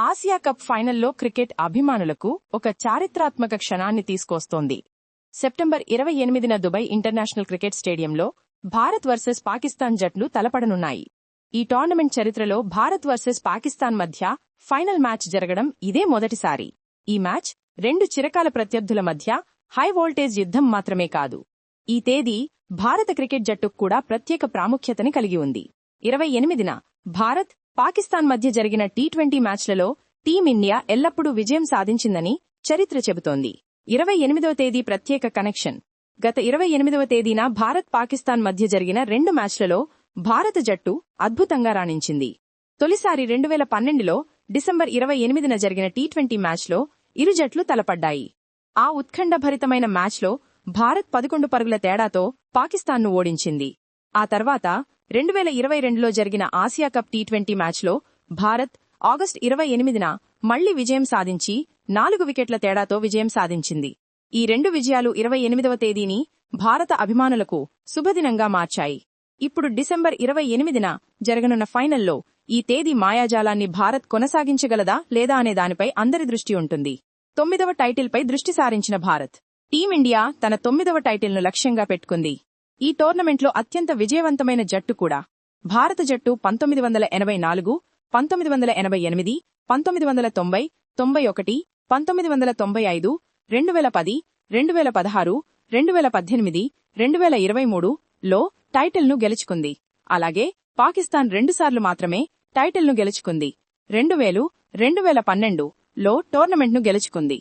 Asia cup ఫైనల్లో cricket అభిమానులకు ఒక చారిత్రాత్మక క్షణాన్ని తీసుకొస్తోంది. సెప్టెంబర్ ఇరవై ఎనిమిదిన దుబాయ్ ఇంటర్నేషనల్ క్రికెట్ స్టేడియంలో భారత్ వర్సెస్ పాకిస్తాన్ జట్లు తలపడనున్నాయి. ఈ టోర్నమెంట్ చరిత్రలో భారత్ వర్సెస్ పాకిస్తాన్ మధ్య ఫైనల్ మ్యాచ్ జరగడం ఇదే మొదటిసారి. ఈ మ్యాచ్ రెండు చిరకాల ప్రత్యర్థుల మధ్య హై వోల్టేజ్ యుద్ధం మాత్రమే కాదు. ఈ తేదీ భారత క్రికెట్ జట్టుకు కూడా ప్రత్యేక ప్రాముఖ్యతని కలిగి ఉంది. ఇరవై ఎనిమిదిన భారత్ పాకిస్తాన్ మధ్య జరిగిన టీ ట్వంటీ మ్యాచ్లలో టీమిండియా ఎల్లప్పుడూ విజయం సాధించిందని చరిత్ర చెబుతోంది. ఇరవై ఎనిమిదవ తేదీ ప్రత్యేక కనెక్షన్. గత ఇరవై ఎనిమిదవ తేదీన భారత్ పాకిస్తాన్ మధ్య జరిగిన రెండు మ్యాచ్లలో భారత జట్టు అద్భుతంగా రాణించింది. తొలిసారి రెండు వేల పన్నెండులో డిసెంబర్ ఇరవై ఎనిమిదిన జరిగిన టీ ట్వంటీ మ్యాచ్లో ఇరు జట్లు తలపడ్డాయి. ఆ ఉత్కంఠభరితమైన మ్యాచ్లో భారత్ పదకొండు పరుగుల తేడాతో పాకిస్తాన్ను ఓడించింది. ఆ తర్వాత రెండు వేల ఇరవై రెండులో జరిగిన ఆసియా కప్ టీ ట్వంటీ మ్యాచ్లో భారత్ ఆగస్టు ఇరవై ఎనిమిదిన మళ్ళీ విజయం సాధించి నాలుగు వికెట్ల తేడాతో విజయం సాధించింది. ఈ రెండు విజయాలు ఇరవై ఎనిమిదవ తేదీని భారత అభిమానులకు శుభదినంగా మార్చాయి. ఇప్పుడు డిసెంబర్ ఇరవై ఎనిమిదిన జరగనున్న ఫైనల్లో ఈ తేదీ మాయాజాలాన్ని భారత్ కొనసాగించగలదా లేదా అనే దానిపై అందరి దృష్టి ఉంటుంది. తొమ్మిదవ టైటిల్పై దృష్టి సారించిన భారత్ టీమిండియా తన తొమ్మిదవ టైటిల్ను లక్ష్యంగా పెట్టుకుంది. ఈ టోర్నమెంట్లో అత్యంత విజయవంతమైన జట్టు కూడా. భారత జట్టు పంతొమ్మిది వందల ఎనభై నాలుగు పంతొమ్మిది వందల ఎనభై ఎనిమిది పంతొమ్మిది వందల తొంభై తొంభై ఒకటి పంతొమ్మిది వందల తొంభై ఐదు రెండు వేల పది రెండు వేల పదహారు రెండు వేల పద్దెనిమిది రెండు వేల ఇరవై మూడు లో టైటిల్ను గెలుచుకుంది. అలాగే పాకిస్తాన్ రెండుసార్లు మాత్రమే టైటిల్ను గెలుచుకుంది. రెండు వేలు రెండు వేల పన్నెండు లో టోర్నమెంట్ను గెలుచుకుంది.